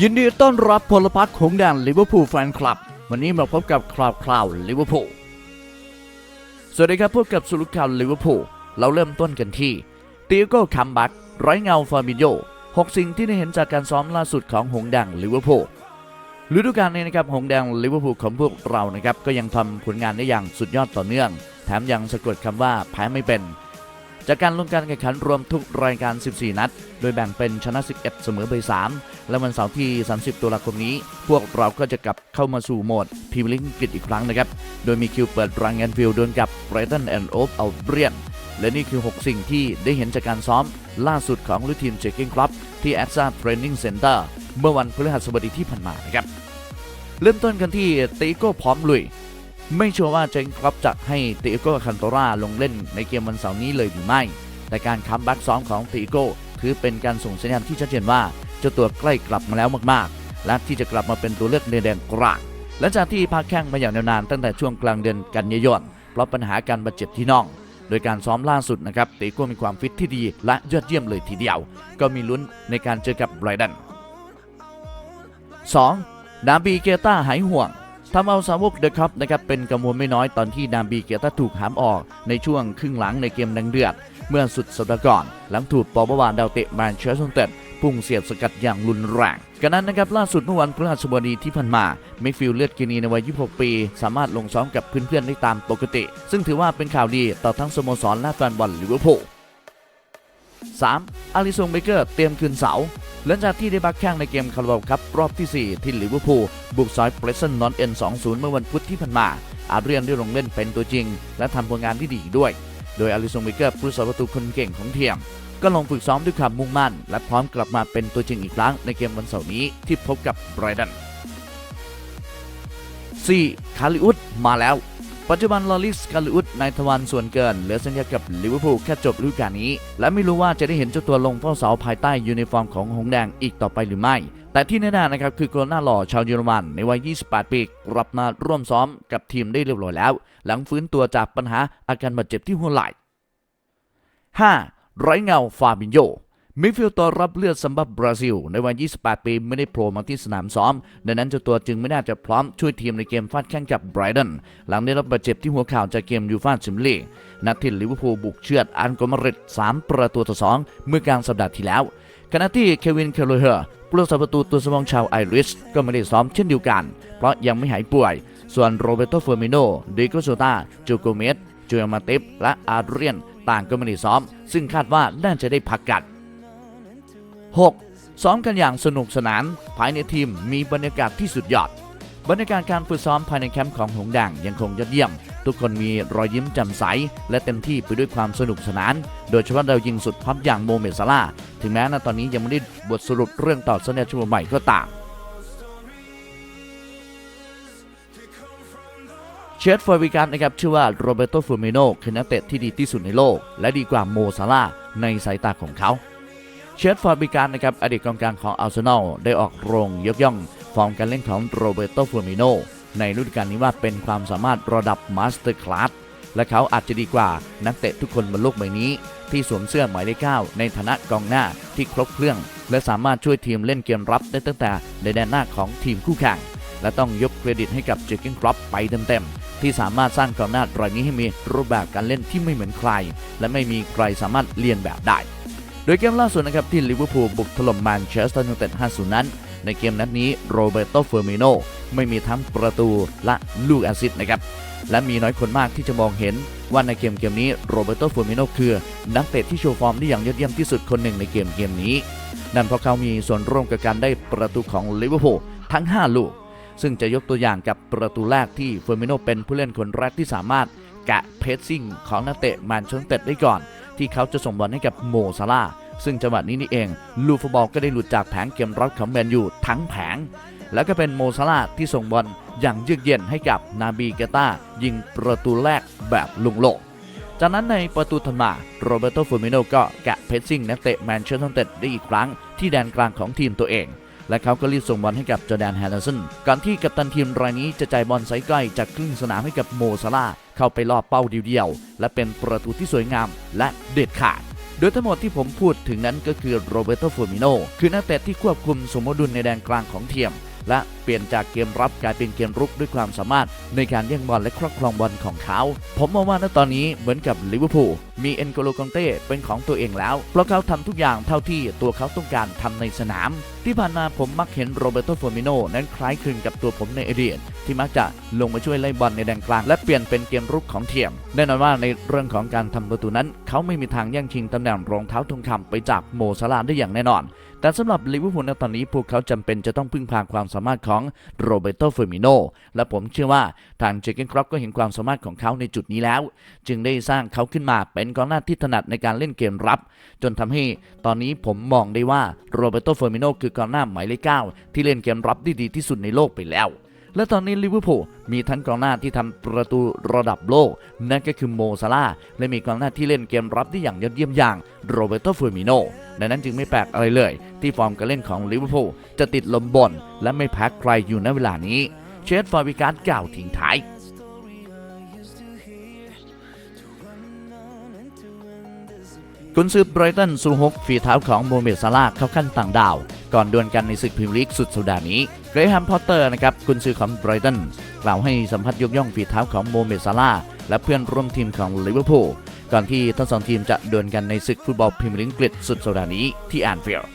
ยินดีต้อนรับพลพักของแดนลิเวอร์พูลแฟนคลับ วันนี้มาพบกับคราวคราวลิเวอร์พูลสวัสดีครับพบกับสุรุข่าวลิเวอร์พูลเราเริ่มต้นกันที่ตีโก้คัมบักไร้เงาฟาบิโยหกสิ่งที่ได้เห็นจากการซ้อมล่าสุดของหงแดงลิเวอร์พูลฤดูกาลนี้นะครับหงแดงลิเวอร์พูลของพวกเรานะครับก็ยังทำผลงานได้อย่างสุดยอดต่อเนื่อง แถมยังสะกดคำว่าแพ้ไม่เป็น จากการลงการแข่งขันรวมทุกรายการ 14 นัด โดยแบ่งเป็นชนะ 11 เสมอไป 3 และวันเสาร์ที่ 30 ตุลาคมนี้ พวกเราก็จะกลับเข้ามาสู่โหมดพรีเมียร์ลีกอังกฤษอีกครั้งนะครับ โดยมีคิวเปิดรังแอนฟิลด์ดวลกับไบรตันแอนด์โอฟเอัลเบียนและนี่คือ 6 สิ่งที่ได้เห็นจากการซ้อมล่าสุดของลูทีมเจคกิ้งคลับที่แอ z a เทรนนิ่งเซ็นเตอร์เมื่อวันพฤหัสบดีที่ผ่านมานะครับ เริ่มต้นกันที่ตีโก้พร้อมลุย ไม่ชัวร์ว่าเจงคลับจะให้ติโก้คันโตราลงเล่นในเกมวันเสาร์นี้เลยหรือไม่ แต่การคัมแบ็กซ้อมของติโก้ถือเป็นการส่งสัญญาณที่ชัดเจนว่าเจ้าตัวใกล้กลับมาแล้วมากๆ และที่จะกลับมาเป็นตัวเลือกในแดนกลางหลังจากที่พักแข้งมาอย่างยานานตั้งแต่ช่วงกลางเดือนกันยายนเพราะปัญหาการบาดเจ็บที่น่อง โดยการซ้อมล่าสุดนะครับติโก้มีความฟิตที่ดีและยอดเยี่ยมเลยทีเดียว ก็มีลุ้นในการเจอกับไบรตัน 2. นาบีเกต้าหายห่วง ทำเอาสาวกเดอะคัพนะครับเป็นกังวลไม่น้อยตอนที่นาบีเกต้าถูกหามออกในช่วงครึ่งหลังในเกมดังเดือด เมื่อสุดสัปดาห์ก่อน หลังถูกปอบวานดาวเตะแมนเชสเตอร์ยูไนเต็ดพุ่งเสียบสกัดอย่างรุนแรงกันนั้นนะครับล่าสุดเมื่อวันพฤหัสบดีที่ผ่านมาเมกฟิลเลือดกินีในวัย 26 ปี สามารถลงซ้อมกับเพื่อนๆได้ตามปกติ ซึ่งถือว่าเป็นข่าวดีต่อทั้งสโมสรและแฟนบอลลิเวอร์พูล 3. อาริซงเบเกอร์เตรียมคืนเสา หลังจากที่ได้บักแข้งในเกมคาราบาวครับรอบที่ 4 ที่ลิเวอร์พูลบุกซอยเปรสเซนนอนเอ็น20 เมื่อวันพุธที่ผ่านมาอาเรียนได้ลงเล่นเป็นตัวจริง และทำผลงานที่ดีด้วย โดยอาริซงเบเกอร์ผู้สาประตูคนเก่งของเทียม ก็ลงฝึกซ้อมด้วยความมุ่งมั่น และพร้อมกลับมาเป็นตัวจริงอีกครั้งในเกมวันเสาร์นี้ที่พบกับไบรตัน 4. คาริอุสมาแล้ว ปัจจุบันลอริสคาริอุสนายทวารส่วนเกินเหลือสัญญากับลิเวอร์พูลแค่จบฤดูกาลนี้ และไม่รู้ว่าจะได้เห็นเจ้าตัวลงเฝ้าเสาภายใต้ยูนิฟอร์มของหงส์แดงอีกต่อไปหรือไม่ แต่ที่แน่ๆนะครับคือโกลหน้าหล่อชาวเยอรมันในวัย 28 ปีกลับมาร่วมซ้อมกับทีมได้เรียบร้อยแล้ว หลังฟื้นตัวจากปัญหาอาการบาดเจ็บที่หัวไหล่ 5. ไร้เงาฟาบินโย มิดฟิลด์ตัวรับเลือดสำหรับบราซิล ในวัย 28 ปีไม่ได้โผล่มาที่สนามซ้อม ดังนั้นเจ้าตัวจึงไม่น่าจะพร้อมช่วยทีมในเกมฟาดแข่งกับไบรตันหลังได้รับบาดเจ็บที่หัวเข่าจากเกมยูฟ่าแชมเปี้ยนลีกนัดที่ลิเวอร์พูลบุกเชือดอันโกมาริด3 ประตูต่อ 2 เมื่อกลางสัปดาห์ที่แล้วขณะที่เควินเคโลเฮอร์ผู้รักษาประตูตัวสำรองชาวไอริชก็ไม่ได้ซ้อมเช่นเดียวกัน เพราะยังไม่หายป่วย ส่วนโรเบโตเฟอร์มิโนดิโกโซตาจูโกเมสจูเอลมาติฟและอาเรียนต่างก็ไม่ได้ซ้อม ซึ่งคาดว่าน่าจะได้พักกัน 6. ซ้อมกันอย่างสนุกสนาน ภายในทีมมีบรรยากาศที่สุดยอด บรรยากาศการฝึกซ้อมภายในแคมป์ของหงส์แดงยังคงยอดเยี่ยม ทุกคนมีรอยยิ้มแจ่มใส และเต็มที่ไปด้วยความสนุกสนาน โดยเฉพาะดายิงสุดฮอตอย่างโมเมดซาลาถึงแม้ณตอนนี้ยังไม่ได้บทสรุปเรื่องต่อสัญญาฉบับใหม่ก็ตามเชฟฟอร์วิการนะครับชื่อว่าโรเบโตฟูมิโนคือนักเตะที่ดีที่สุดในโลก และดีกว่าโมซาลาในสายตาของเขา เชฟฟอร์บิการนะครับอดีตกองกลางของอาร์เซนอลได้ออกโรงยกย่องฟอร์มการเล่นของโรเบโตฟูมิโนในฤดูกาลนี้ว่าเป็นความสามารถระดับมาสเตอร์คลาสและเขาอาจจะดีกว่านักเตะทุกคนบนโลกใบนี้ ที่สวมเสื้อหมายเลขเก้าในฐานะกองหน้าที่ครบเครื่อง และสามารถช่วยทีมเล่นเกมรับได้ตั้งแต่ในแดนหน้าของทีมคู่แข่ง และต้องยกเครดิตให้กับเจอร์เกนครอปไปเต็มๆ ที่สามารถสร้างกองหน้ารายนี้ให้มีรูปแบบการเล่นที่ไม่เหมือนใคร และไม่มีใครสามารถเลียนแบบได้ โดยเกมล่าสุดนะครับที่ลิเวอร์พูลบุกถล่มแมนเชสเตอร์ยูไนเต็ด5-0 นั้น ในเกมนัดนี้โรเบโตเฟอร์มิโนไม่มีทั้งประตูและลูกแอสซิสต์นะครับและมีน้อยคนมากที่จะมองเห็นว่าในเกมเกมนี้โรเบโตเฟอร์มิโนคือ นักเตะที่โชว์ฟอร์มได้อย่างยอดเยี่ยมที่สุดคนหนึ่งในเกมเกมนี้ นั่นเพราะเขามีส่วนร่วมกับการได้ประตูของลิเวอร์พูลทั้ง 5 ลูก ซึ่งจะยกตัวอย่างกับประตูแรกที่เฟอร์มิโนเป็นผู้เล่นคนแรกที่สามารถกะเพสซิ่งของนักเตะแมนเชสเตอร์ได้ก่อน ที่เขาจะส่งบอลให้กับโมซาลาซึ่งจังหวะนี้นี่เอง ลูฟุตบอลก็ได้หลุดจากแผงเกมรับของแมนยูทั้งแผง แล้วก็เป็นโมซาลาที่ส่งบอลอย่างเยือกเย็นให้กับนาบีเกตายิงประตูแรกแบบลุงโลก จากนั้นในประตูถัดมาโรเบโตฟูมิโนก็แกะเพสซิ่งนักเตะแมนเชสเตอร์ยูไนเต็ดได้อีกครั้งที่แดนกลางของทีมตัวเอง และเขาก็รีบส่งบอลให้กับจอแดนแฮนเดอร์สันก่อนที่กัปตันทีมรายนี้จะจ่ายบอลไซส์ใกล้จากครึ่งสนามให้กับโมซาลา เข้าไปลอบเป้าเดียวๆ และเป็นประตูที่สวยงามและเด็ดขาด โดยทั้งหมดที่ผมพูดถึงนั้นก็คือโรเบโตฟูมิโนคือนักเตะที่ควบคุมสมดุลในแดนกลางของเทียม และเปลี่ยนจากเกมรับกลายเป็นเกมรุกด้วยความสามารถในการแย่งบอลและครอบครองบอลของเขา ผมมองว่าณตอนนี้เหมือนกับลิเวอร์พูล มีเอ็นโกโลกองเต้เป็นของตัวเองแล้ว เพราะเขาทำทุกอย่างเท่าที่ตัวเขาต้องการทำในสนาม ที่ผ่านมาผมมักเห็นโรเบโตฟ r มิโนนั้นคล้ายคลึงกับตัวผมในอดีตที่มักจะลงมาช่วยไล่บอลในแดนกลาง และเปลี่ยนเป็นเกมรุกของเทียม แน่นอนว่าในเรื่องของการทำประตูนั้น เขาไม่มีทางแย่งชิงตำแหน่งรองเท้าทองคำไปจากโมซาลาได้อย่างแน่นอน แต่สำหรับลิเวอร์พูลในตอนนี้พวกเขาจำเป็นจะต้องพึ่งพาความสามารถของโรเบโตเฟอร์มิโนและผมเชื่อว่าทางเจเกนครอปก็เห็นความสามารถของเขาในจุดนี้แล้ว จึงได้สร้างเขาขึ้นมาเป็นกองหน้าที่ถนัดในการเล่นเกมรับ จนทำให้ตอนนี้ผมมองได้ว่าโรเบโตเฟอร์มิโนคือกองหน้าหมายเลขเก้าที่เล่นเกมรับได้ดีที่สุดในโลกไปแล้วและตอนนี้ลิเวอร์พูลมีทั้งกองหน้าที่ทำประตูระดับโลก นั่นก็คือโมซาลาและมีกองหน้าที่เล่นเกมรับได้อย่างยอดเยี่ยมอย่างโรเบโตเฟอร์มิโนดังนั้นจึงไม่แปลกอะไรเลย ที่ฟอร์มการเล่นของลิเวอร์พูลจะติดลมบน และไม่แพ้ใครอยู่ในเวลานี้ เชฟฟอร์วิการ์ดกล่าวทิ้งท้าย กุนซือไบรตันซูฮกฝีเท้าของโมเมดซาลาเข้าขั้นต่างดาว ก่อนดวลกันในศึกพรีเมียร์ลีกสุดสัปดาห์นี้เกรแฮมพอตเตอร์นะครับกุนซือของไบรตันกล่าวให้สัมภาษณ์ยกย่องฝีเท้าของโมเมดซาลาและเพื่อนร่วมทีมของลิเวอร์พูลก่อนที่ทั้งสองทีมจะดวลกันในศึกฟุตบอลพรีเมียร์ลีกอังกฤษสุดสัปดาห์นี้ที่แอนฟิลด์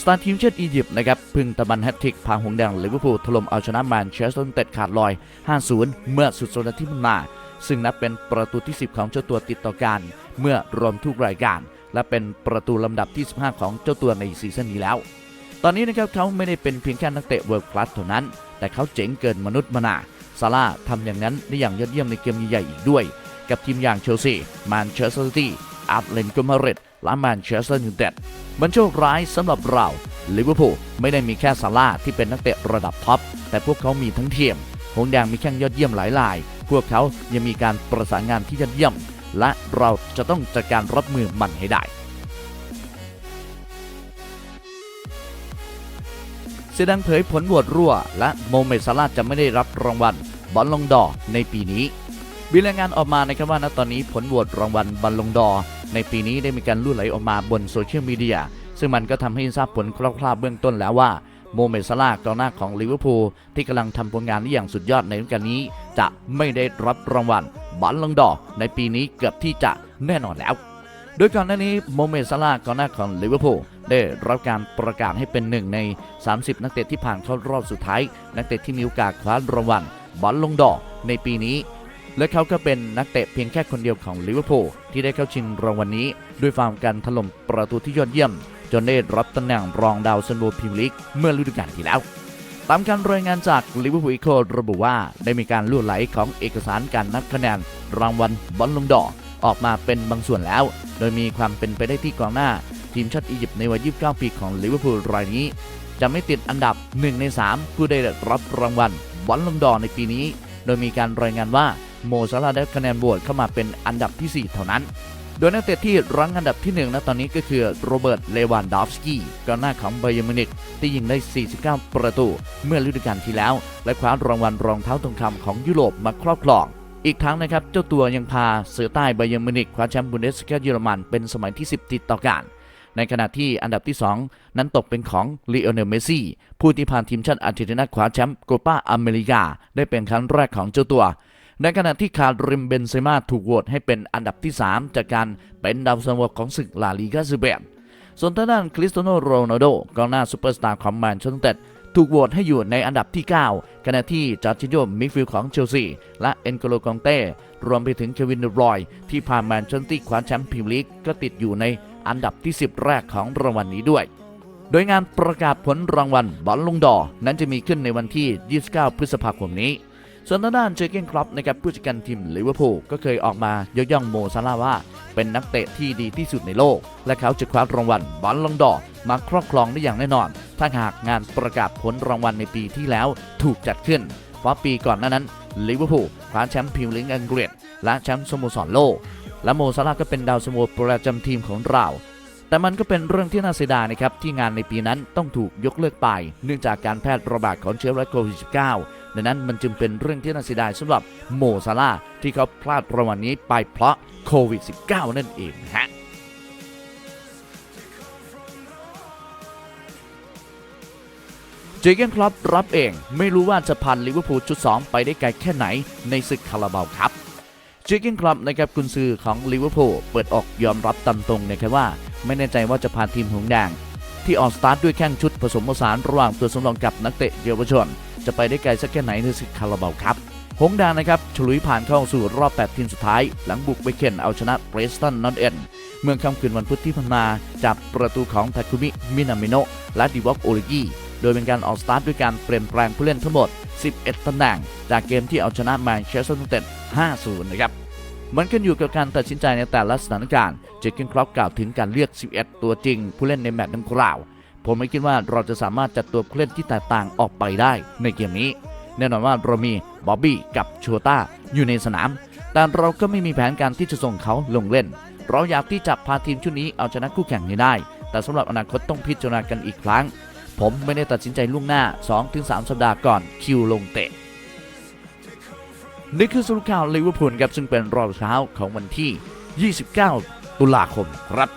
สตาร์ทีมชาติอียิปต์นะครับพึ่งตะบันแฮตทริกพาหงแดงลิเวอร์พูลถล่มเอาชนะแมนเชสเตอร์ยูไนเต็ดขาดลอย 5-0 เมื่อสุดสัปดาห์ที่ผ่านมาซึ่งนับเป็นประตูที่ 10 ของเจ้าตัวติดต่อกัน เมื่อรวมทุกรายการ และเป็นประตูลำดับที่ 15 ของเจ้าตัวในซีซั่นนี้แล้ว ตอนนี้นะครับเขาไม่ได้เป็นเพียงแค่นักเตะเวิร์คคลาสเท่านั้น แต่เขาเจ๋งเกินมนุษย์มนาซาร่าทำอย่างนั้นได้อย่างยอดเยี่ยมในเกมใหญ่ๆอีกด้วย กับทีมอย่างเชลซีแมนเชสเตอร์ซิตี้อาร์เลนกมาเรตและแมนเชสเตอร์ยูไนเต็ดมันโชคร้ายสำหรับเราลิเวอร์พูลไม่ได้มีแค่ซาร่าที่เป็นนักเตะระดับท็อปแต่พวกเขามีทั้งทีมหงแดงมีแข้งยอดเยี่ยมหลายราย พวกเขายังมีการประสานงานที่ยอดเยี่ยม และเราจะต้องจัดการรับมือมันให้ได้เสยดังเผยผลโหวตรั่ว และโมเมซาลาจะไม่ได้รับรางวัลบอลลงดอในปีนี้มีรายงานออกมานะครับว่าณตอนนี้ผลโหวตรางวัลบอลลงดอในปีนี้ได้มีการลู่ไหลออกมาบนโซเชียลมีเดียซึ่งมันก็ทำให้ทราบผลคร่าวๆเบื้องต้นแล้วว่าโมเมดซาลากองหน้าของลิเวอร์พูลที่กำลังทำผลงานได้อย่างสุดยอดในฤดูกาลนี้ จะไม่ได้รับรางวัล บอลลงดอในปีนี้เกือบที่จะแน่นอนแล้ว โดยก่อนหน้านี้โมเมซาลากองหน้าของลิเวอร์พูลได้รับการประกาศให้เป็นหนึ่งใน 30 นักเตะที่ผ่านเข้ารอบสุดท้าย นักเตะที่มีโอกาสคว้ารางวัลบอลลงดอในปีนี้ และเขาก็เป็นนักเตะเพียงแค่คนเดียวของลิเวอร์พูลที่ได้เข้าชิงรางวัลนี้ ด้วยฟาร์มการถล่มประตูที่ยอดเยี่ยม จนได้รับตำแหน่งรองดาวซันโวพรีเมียร์ลีกเมื่อฤดูกาลที่แล้ว ตามการรายงานจากลิเวอร์พูลอีโคระบุว่า ได้มีการล่วไหลของเอกสารการนับคะแนน รางวัลบอลลงดอออกมาเป็นบางส่วนแล้ว โดยมีความเป็นไปได้ที่กองหน้า ทีมชาติอียิปต์ในวัย 29 ปีของลิเวอร์พูลรายนี้ จะไม่ติดอันดับ 1 ใน 3 ผู้ได้รับรางวัลบอลลงดอในปีนี้ โดยมีการรายงานว่าโมซาลาได้คะแนนโหวตเข้ามาเป็นอันดับที่ 4 เท่านั้น โดยนักเตะที่รั้งอันดับที่1ณตอนนี้ก็คือโรเบิร์ต เลวานดอฟสกี้กองหน้าของไบเยร์มินิกที่ยิงได้ 49 ประตู เมื่อฤดูกาลที่แล้ว และคว้ารางวัลรองเท้าทองคำของยุโรปมาครอบครองอีกทั้งนะครับ เจ้าตัวยังพาเสือใต้ไบเยร์มินิกคว้าแชมป์บุนเดสกาเยอรมันเป็นสมัยที่ 10 ติดต่อกันในขณะที่อันดับที่ 2 นั้นตกเป็นของลีโอเนลเมซี่ผู้ที่พาทีมชาติอาร์เจนตินาคว้าแชมป์โกปาอเมริกา ได้เป็นครั้งแรกของเจ้าตัว ในขณะที่คาริมเบนเซม่าถูกโหวตให้เป็นอันดับที่ 3 จากการเป็นดาวซันโวของศึกลาลีกาสเปนส่วนทางด้านคริสเตโนโรนัลโดกองหน้าซูเปอร์สตาร์ของแมนเชสเตอร์ถูกโหวตให้อยู่ในอันดับที่ 9 ขณะที่จอร์จิโยมิฟิลของเชลซี และเอ็นโกโลกองเต้รวมไปถึงเควินเดรอย ที่พาแมนเชสเตอร์คว้าแชมป์พรีเมียร์ลีกก็ติดอยู่ในอันดับที่ 10 แรกของรางวัลนี้ด้วย โดยงานประกาศผลรางวัลบอลลงดอ์นั้นจะมีขึ้นในวันที่ 29 พฤษภาคมนี้ ส่วนทางด้านเจอร์เกนครอปนะครับผู้จัดการทีมลิเวอร์พูลก็เคยออกมายกย่องโมซาลาว่า เป็นนักเตะที่ดีที่สุดในโลก และเขาจะคว้ารางวัลบอลลงดอมาครอบครองได้อย่างแน่นอน ถ้าหากงานประกาศผลรางวัลในปีที่แล้วถูกจัดขึ้น เพราะปีก่อนหน้านั้นลิเวอร์พูลคว้าแชมป์พรีเมียร์ลีกอังกฤษและแชมป์สโมสรโลก และโมซาลาก็เป็นดาวซันโวประจำทีมของเราแต่มันก็เป็นเรื่องที่น่าเสียดายนะครับ ที่งานในปีนั้นต้องถูกยกเลิกไป เนื่องจากการแพร่ระบาดของเชื้อไวรัสโควิด -19 ังนั้นมันจึงเป็นเรื่องที่น่าเสียดายสำหรับโมซาลาที่เขาพลาดรางวัลนนี้ไปเพราะโควิด -19 นั่นเองฮะเจเกนครับรับเองไม่รู้ว่าจะพันลิเวอร์พูลชุด 2 ไปได้ไกลแค่ไหนในศึกคาราบาวครับเจเกนครับในะครับกุนซือของลิเวอร์พูลเปิดออกยอมรับตามตรงนะครับว่า ไม่แน่ใจว่าจะพาทีมหงแดงที่ออกสตาร์ทด้วยแข้งชุดผสมผสานระหว่างตัวสำรองกับนักเตะเยาวชน จะไปได้ไกลสักแค่ไหนในศึกคาราบาวครับหงดงนะครับฉลุยผ่านเข้าสู่รอบ 8 ทีมสุดท้าย หลังบุกไปเข็นเอาชนะเบรสตันนอตเอ็นเมื่อค่ำคืนวันพุธที่ผ่านมาจากประตูของทาคุมิมินามิโนะและดิวอกโอริกิโดยเป็นการออกสตาร์ทด้วยการเปลี่ยนแปลงผู้เล่นทั้งหมด 11 ตำแหน่ง จากเกมที่เอาชนะแมนเชสเตอร์ยูไนเต็ด 5-0 นะครับ มันขึ้นอยู่กับการตัดสินใจในแต่ละสถานการณ์ เจคเกนครอปกล่าวถึงการเลือก 11 ตัวจริง ผู้เล่นในแมตช์ดังกล่าว ผมไม่คิดว่าเราจะสามารถจัดตัวผู้เล่นที่แตกต่างออกไปได้ในเกมนี้ แน่นอนว่าเรามีบ๊อบบี้กับโชต้าอยู่ในสนาม แต่เราก็ไม่มีแผนการที่จะส่งเขาลงเล่น เราอยากที่จะพาทีมชุดนี้เอาชนะคู่แข่งให้ได้ แต่สำหรับอนาคตต้องพิจารณากันอีกครั้ง ผมไม่ได้ตัดสินใจล่วงหน้า 2-3 สัปดาห์ก่อนคิวลงเตะนี่คือสรุปข่าวลิเวอร์พูลครับซึ่งเป็นรอบเช้าของวันที่ 29 ตุลาคมครับ